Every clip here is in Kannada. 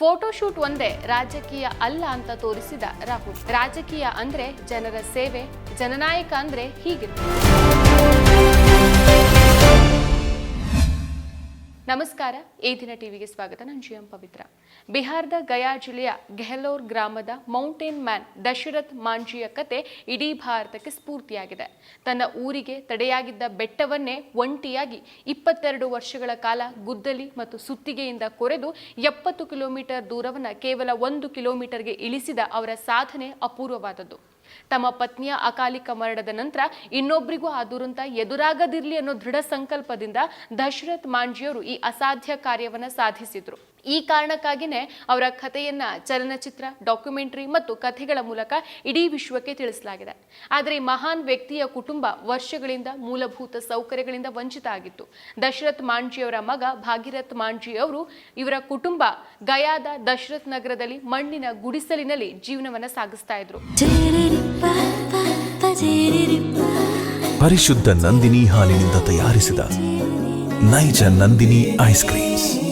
ಫೋಟೋಶೂಟ್ ಒಂದೇ ರಾಜಕೀಯ ಅಲ್ಲ ಅಂತ ತೋರಿಸಿದ ರಾಹುಲ್. ರಾಜಕೀಯ ಅಂದ್ರೆ ಜನರ ಸೇವೆ ಜನನಾಯಕ ಅಂದ್ರೆ ಹೀಗಿರುತ್ತೆ ನಮಸ್ಕಾರ, ಈ ದಿನ ಟಿವಿಗೆ ಸ್ವಾಗತ. ನಾನು ಜಿ ಎಂ ಪವಿತ್ರ. ಬಿಹಾರದ ಗಯಾ ಜಿಲ್ಲೆಯ ಗೆಹಲೋರ್ ಗ್ರಾಮದ ಮೌಂಟೇನ್ ಮ್ಯಾನ್ ದಶರಥ್ ಮಾಂಜಿಯ ಕತೆ ಇಡೀ ಭಾರತಕ್ಕೆ ಸ್ಫೂರ್ತಿಯಾಗಿದೆ. ತನ್ನ ಊರಿಗೆ ತಡೆಯಾಗಿದ್ದ ಬೆಟ್ಟವನ್ನೇ ಒಂಟಿಯಾಗಿ ಇಪ್ಪತ್ತೆರಡು ವರ್ಷಗಳ ಕಾಲ ಗುದ್ದಲಿ ಮತ್ತು ಸುತ್ತಿಗೆಯಿಂದ ಕೊರೆದು ಎಪ್ಪತ್ತು ಕಿಲೋಮೀಟರ್ ದೂರವನ್ನು ಕೇವಲ ಒಂದು ಕಿಲೋಮೀಟರ್ಗೆ ಇಳಿಸಿದ ಅವರ ಸಾಧನೆ ಅಪೂರ್ವವಾದದ್ದು. ತಮ್ಮ ಪತ್ನಿಯ ಅಕಾಲಿಕ ಮರಣದ ನಂತರ ಇನ್ನೊಬ್ಬರಿಗೂ ಆ ದುರಂತ ಎದುರಾಗದಿರಲಿ ಅನ್ನೋ ದೃಢ ಸಂಕಲ್ಪದಿಂದ ದಶರಥ್ ಮಾಂಜಿಯವರು ಈ ಅಸಾಧ್ಯ ಕಾರ್ಯವನ್ನ ಸಾಧಿಸಿದ್ರು. ಈ ಕಾರಣಕ್ಕಾಗಿನೇ ಅವರ ಕಥೆಯನ್ನು ಚಲನಚಿತ್ರ, ಡಾಕ್ಯುಮೆಂಟರಿ ಮತ್ತು ಕಥೆಗಳ ಮೂಲಕ ಇಡೀ ವಿಶ್ವಕ್ಕೆ ತಿಳಿಸಲಾಗಿದೆ. ಆದರೆ ಮಹಾನ್ ವ್ಯಕ್ತಿಯ ಕುಟುಂಬ ವರ್ಷಗಳಿಂದ ಮೂಲಭೂತ ಸೌಕರ್ಯಗಳಿಂದ ವಂಚಿತ ಆಗಿತ್ತು. ದಶರಥ್ ಮಾಂಜಿಯವರ ಮಗ ಭಾಗೀರಥ್ ಮಾಂಜಿ ಅವರು ಇವರ ಕುಟುಂಬ ಗಯಾದ ದಶರಥ್ ನಗರದಲ್ಲಿ ಮಣ್ಣಿನ ಗುಡಿಸಲಿನಲ್ಲಿ ಜೀವನವನ್ನ ಸಾಗಿಸ್ತಾ ಇದ್ರು. ಪರಿಶುದ್ಧ ನಂದಿನಿ ಹಾಲಿನಿಂದ ತಯಾರಿಸಿದ ನೈಜ ನಂದಿನಿ ಐಸ್ ಕ್ರೀಮ್ಸ್.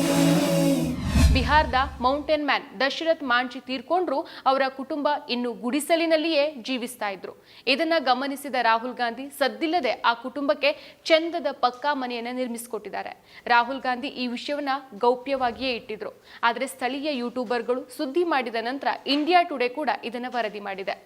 ಬಿಹಾರದ ಮೌಂಟೇನ್ ಮ್ಯಾನ್ ದಶರಥ್ ಮಾಂಜಿ ತೀರ್ಕೊಂಡ್ರು ಅವರ ಕುಟುಂಬ ಇನ್ನು ಗುಡಿಸಲಿನಲ್ಲಿಯೇ ಜೀವಿಸ್ತಾ ಇದ್ರು. ಇದನ್ನ ಗಮನಿಸಿದ ರಾಹುಲ್ ಗಾಂಧಿ ಸದ್ದಿಲ್ಲದೆ ಆ ಕುಟುಂಬಕ್ಕೆ ಚಂದದ ಪಕ್ಕಾ ಮನೆಯನ್ನ ನಿರ್ಮಿಸಿಕೊಟ್ಟಿದ್ದಾರೆ. ರಾಹುಲ್ ಗಾಂಧಿ ಈ ವಿಷಯವನ್ನ ಗೌಪ್ಯವಾಗಿಯೇ ಇಟ್ಟಿದ್ರು. ಆದರೆ ಸ್ಥಳೀಯ ಯೂಟ್ಯೂಬರ್ಗಳು ಸುದ್ದಿ ಮಾಡಿದ ನಂತರ ಇಂಡಿಯಾ ಟುಡೇ ಕೂಡ ಇದನ್ನ ವರದಿ ಮಾಡಿದೆ.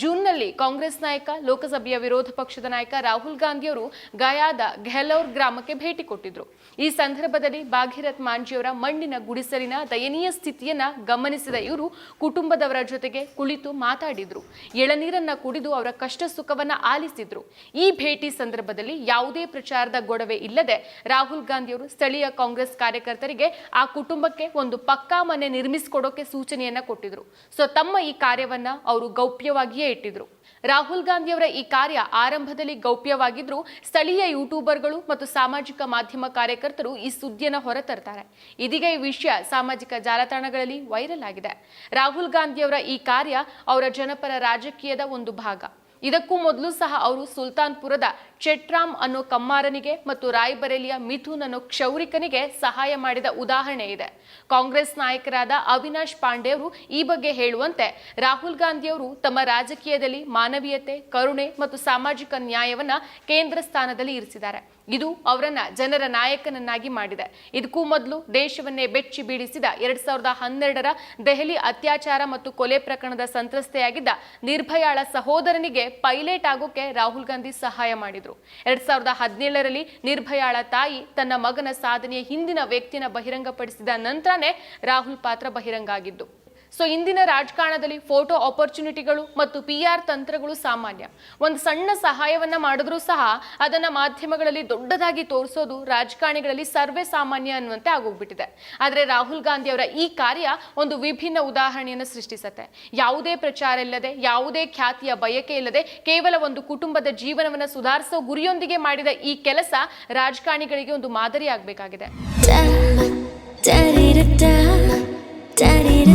ಜೂನ್ನಲ್ಲಿ ಕಾಂಗ್ರೆಸ್ ನಾಯಕ, ಲೋಕಸಭೆಯ ವಿರೋಧ ಪಕ್ಷದ ನಾಯಕ ರಾಹುಲ್ ಗಾಂಧಿಯವರು ಗಯಾದ ಘೆಲೌರ್ ಗ್ರಾಮಕ್ಕೆ ಭೇಟಿ ಕೊಟ್ಟಿದ್ರು. ಈ ಸಂದರ್ಭದಲ್ಲಿ ಭಾಗೀರಥ್ ಮಾಂಜಿಯವರ ಮಣ್ಣಿನ ಗುಡಿಸಲಿನ ದಯನೀಯ ಸ್ಥಿತಿಯನ್ನ ಗಮನಿಸಿದ ಇವರು ಕುಟುಂಬದವರ ಜೊತೆಗೆ ಕುಳಿತು ಮಾತಾಡಿದ್ರು. ಎಳನೀರನ್ನ ಕುಡಿದು ಅವರ ಕಷ್ಟ ಸುಖವನ್ನ ಆಲಿಸಿದ್ರು. ಈ ಭೇಟಿ ಸಂದರ್ಭದಲ್ಲಿ ಯಾವುದೇ ಪ್ರಚಾರದ ಗೊಡವೆ ಇಲ್ಲದೆ ರಾಹುಲ್ ಗಾಂಧಿಯವರು ಸ್ಥಳೀಯ ಕಾಂಗ್ರೆಸ್ ಕಾರ್ಯಕರ್ತರಿಗೆ ಆ ಕುಟುಂಬಕ್ಕೆ ಒಂದು ಪಕ್ಕಾ ಮನೆ ನಿರ್ಮಿಸಿಕೊಡೋಕೆ ಸೂಚನೆಯನ್ನ ಕೊಟ್ಟಿದ್ರು. ಸೊ, ತಮ್ಮ ಈ ಕಾರ್ಯವನ್ನ ಅವರು ಗೌಪ್ಯವಾಗಿಯೇ ಇಟ್ಟಿದ್ರು. ರಾಹುಲ್ ಗಾಂಧಿಯವರ ಈ ಕಾರ್ಯ ಆರಂಭದಲ್ಲಿ ಗೌಪ್ಯವಾಗಿದ್ರು. ಸ್ಥಳೀಯ ಯೂಟ್ಯೂಬರ್ಗಳು ಮತ್ತು ಸಾಮಾಜಿಕ ಮಾಧ್ಯಮ ಕಾರ್ಯಕರ್ತರು ಈ ಸುದ್ದಿಯನ್ನ ಹೊರತರ್ತಾರೆ. ಇದೀಗ ಈ ವಿಷಯ ಸಾಮಾಜಿಕ ಜಾಲತಾಣಗಳಲ್ಲಿ ವೈರಲ್ ಆಗಿದೆ. ರಾಹುಲ್ ಗಾಂಧಿಯವರ ಈ ಕಾರ್ಯ ಅವರ ಜನಪರ ರಾಜಕೀಯದ ಒಂದು ಭಾಗ. ಇದಕ್ಕೂ ಮೊದಲು ಸಹ ಅವರು ಸುಲ್ತಾನ್ಪುರದ ಚೆಟ್ರಾಮ್ ಅನ್ನೋ ಕಮ್ಮಾರನಿಗೆ ಮತ್ತು ರಾಯ್ಬರೇಲಿಯ ಮಿಥುನ್ ಅನ್ನೋ ಕ್ಷೌರಿಕನಿಗೆ ಸಹಾಯ ಮಾಡಿದ ಉದಾಹರಣೆ ಇದೆ. ಕಾಂಗ್ರೆಸ್ ನಾಯಕರಾದ ಅವಿನಾಶ್ ಪಾಂಡೆ ಅವರು ಈ ಬಗ್ಗೆ ಹೇಳುವಂತೆ ರಾಹುಲ್ ಗಾಂಧಿಯವರು ತಮ್ಮ ರಾಜಕೀಯದಲ್ಲಿ ಮಾನವೀಯತೆ, ಕರುಣೆ ಮತ್ತು ಸಾಮಾಜಿಕ ನ್ಯಾಯವನ್ನ ಕೇಂದ್ರ ಸ್ಥಾನದಲ್ಲಿ ಇರಿಸಿದ್ದಾರೆ. ಇದು ಅವರನ್ನ ಜನರ ನಾಯಕನನ್ನಾಗಿ ಮಾಡಿದೆ. ಇದಕ್ಕೂ ಮೊದಲು ದೇಶವನ್ನೇ ಬೆಚ್ಚಿ ಬೀಳಿಸಿದ ಎರಡ್ ಸಾವಿರದ ಹನ್ನೆರಡರ ದೆಹಲಿ ಅತ್ಯಾಚಾರ ಮತ್ತು ಕೊಲೆ ಪ್ರಕರಣದ ಸಂತ್ರಸ್ತೆಯಾಗಿದ್ದ ನಿರ್ಭಯಾಳ ಸಹೋದರನಿಗೆ ಪೈಲಟ್ ಆಗೋಕೆ ರಾಹುಲ್ ಗಾಂಧಿ ಸಹಾಯ ಮಾಡಿದ್ರು. ಎರಡ್ ಸಾವಿರದ ಹದಿನೇಳರಲ್ಲಿ ನಿರ್ಭಯಾಳ ತಾಯಿ ತನ್ನ ಮಗನ ಸಾಧನೆಯ ಹಿಂದಿನ ವ್ಯಕ್ತಿನ ಬಹಿರಂಗಪಡಿಸಿದ ನಂತರನೇ ರಾಹುಲ್ ಪಾತ್ರ ಬಹಿರಂಗ ಆಗಿದ್ದು. ಸೊ ಇಂದಿನ ರಾಜಕಾರಣದಲ್ಲಿ ಫೋಟೋ ಆಪರ್ಚುನಿಟಿಗಳು ಮತ್ತು ಪಿ ಆರ್ ತಂತ್ರಗಳು ಸಾಮಾನ್ಯ ಒಂದು ಸಣ್ಣ ಸಹಾಯವನ್ನ ಮಾಡಿದ್ರೂ ಸಹ ಅದನ್ನ ಮಾಧ್ಯಮಗಳಲ್ಲಿ ದೊಡ್ಡದಾಗಿ ತೋರಿಸೋದು ರಾಜಕಾರಣಿಗಳಲ್ಲಿ ಸರ್ವೇ ಸಾಮಾನ್ಯ ಅನ್ನುವಂತೆ ಆಗೋಗ್ಬಿಟ್ಟಿದೆ ಆದರೆ ರಾಹುಲ್ ಗಾಂಧಿ ಅವರ ಈ ಕಾರ್ಯ ಒಂದು ವಿಭಿನ್ನ ಉದಾಹರಣೆಯನ್ನು ಸೃಷ್ಟಿಸುತ್ತೆ ಯಾವುದೇ ಪ್ರಚಾರ ಇಲ್ಲದೆ ಯಾವುದೇ ಖ್ಯಾತಿಯ ಬಯಕೆ ಇಲ್ಲದೆ ಕೇವಲ ಒಂದು ಕುಟುಂಬದ ಜೀವನವನ್ನು ಸುಧಾರಿಸೋ ಗುರಿಯೊಂದಿಗೆ ಮಾಡಿದ ಈ ಕೆಲಸ ರಾಜಕಾರಣಿಗಳಿಗೆ ಒಂದು ಮಾದರಿ ಆಗಬೇಕಾಗಿದೆ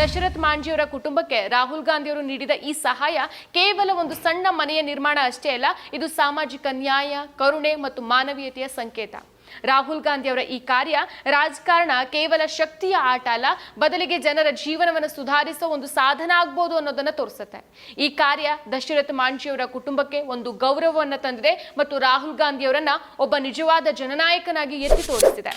ದಶರಥ್ ಮಾಂಜಿಯವರ ಕುಟುಂಬಕ್ಕೆ ರಾಹುಲ್ ಗಾಂಧಿಯವರು ನೀಡಿದ ಈ ಸಹಾಯ ಕೇವಲ ಒಂದು ಸಣ್ಣ ಮನೆಯ ನಿರ್ಮಾಣ ಅಷ್ಟೇ ಅಲ್ಲ, ಇದು ಸಾಮಾಜಿಕ ನ್ಯಾಯ, ಕರುಣೆ ಮತ್ತು ಮಾನವೀಯತೆಯ ಸಂಕೇತ. ರಾಹುಲ್ ಗಾಂಧಿ ಅವರ ಈ ಕಾರ್ಯ ರಾಜಕಾರಣ ಕೇವಲ ಶಕ್ತಿಯ ಆಟ ಅಲ್ಲ, ಬದಲಿಗೆ ಜನರ ಜೀವನವನ್ನು ಸುಧಾರಿಸೋ ಒಂದು ಸಾಧನ ಆಗ್ಬೋದು ಅನ್ನೋದನ್ನ ತೋರಿಸುತ್ತೆ. ಈ ಕಾರ್ಯ ದಶರಥ್ ಮಾಂಜಿಯವರ ಕುಟುಂಬಕ್ಕೆ ಒಂದು ಗೌರವವನ್ನು ತಂದಿದೆ ಮತ್ತು ರಾಹುಲ್ ಗಾಂಧಿಯವರನ್ನ ಒಬ್ಬ ನಿಜವಾದ ಜನನಾಯಕನಾಗಿ ಎತ್ತಿ ತೋರಿಸಿದೆ.